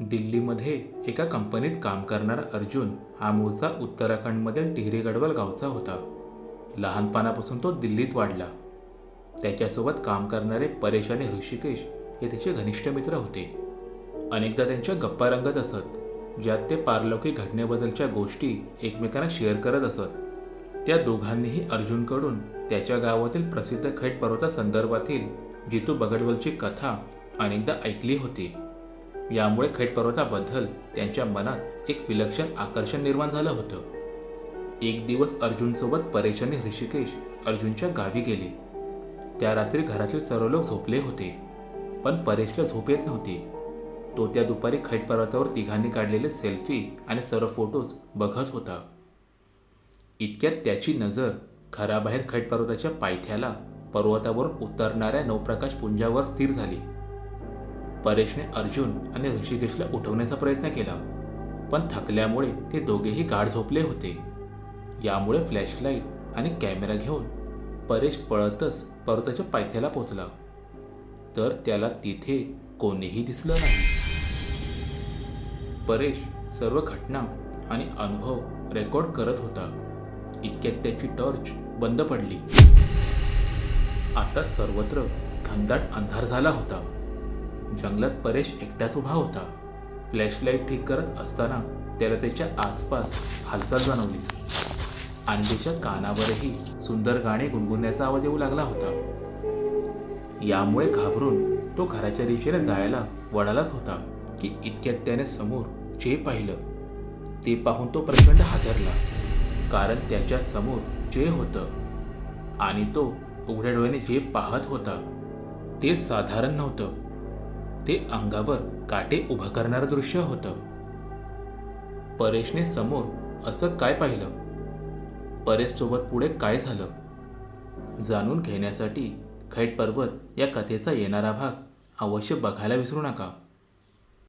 दिल्लीमध्ये एका कंपनीत काम करणारा अर्जुन हा मूळचा उत्तराखंडमधील टिहरी गडवाल गावचा होता. लहानपणापासून तो दिल्लीत वाढला. त्याच्यासोबत काम करणारे परेश आणि ऋषिकेश हे त्याचे घनिष्ठ मित्र होते. अनेकदा त्यांच्या गप्पा रंगत असत ज्यात ते पारलौकिक घटनेबद्दलच्या गोष्टी एकमेकांना शेअर करत असत. त्या दोघांनीही अर्जुनकडून त्याच्या गावातील प्रसिद्ध खैट पर्वतासंदर्भातील जितू बगडवलची कथा अनेकदा ऐकली होती. यामुळे खैट पर्वताबद्दल त्यांच्या मनात एक विलक्षण आकर्षण निर्माण झालं होतं. एक दिवस अर्जुनसोबत परेशाने ऋषिकेश अर्जुनच्या गावी गेले. त्या रात्री घरातील सर्व लोक झोपले होते पण परेशला झोप येत नव्हती. तो त्या दुपारी खैट पर्वतावर तिघांनी काढलेले सेल्फी आणि सर्व फोटोज बघत होता. इतक्यात त्याची नजर घराबाहेर खैट पर्वताच्या पायथ्याला पर्वतावरून उतरणाऱ्या नवप्रकाश पुंजावर स्थिर झाली. परेशने अर्जुन आणि ऋषिकेशला उठवण्याचा प्रयत्न केला. पण थकल्यामुळे ते दोघेही गाढ झोपले होते. यामुळे फ्लॅशलाईट आणि कॅमेरा घेऊन परेश पळतच पर्वताच्या पायथ्याला पोचला. तर त्याला तिथे कोणीही दिसलं नाही. परेश सर्व घटना आणि अनुभव रेकॉर्ड करत होता. इतक्यात त्याची टॉर्च बंद पडली. आता सर्वत्र घनदाट अंधार झाला होता. जंगलात परेश एकटाच उभा होता. फ्लॅशलाईट ठीक करत असताना त्याला त्याच्या आसपास हालचाल जाणवली. आणि कानावरही सुंदर गाणे गुणगुणण्याचा आवाज येऊ लागला होता. यामुळे घाबरून तो घराच्या दिशेने जायला वळालाच होता की इतक्यात त्याने समोर जे पाहिलं ते पाहून तो प्रचंड हादरला कारण त्याच्यासमोर जे होतं आणि तो उघड्या डोळ्याने जे पाहत होता ते साधारण नव्हतं. ते अंगावर काटे उभं करणारं दृश्य होतं. परेशने समोर असं काय पाहिलं? परेशसोबत पुढे काय झालं? जाणून घेण्यासाठी खैट पर्वत या कथेचा येणारा भाग अवश्य बघायला विसरू नका.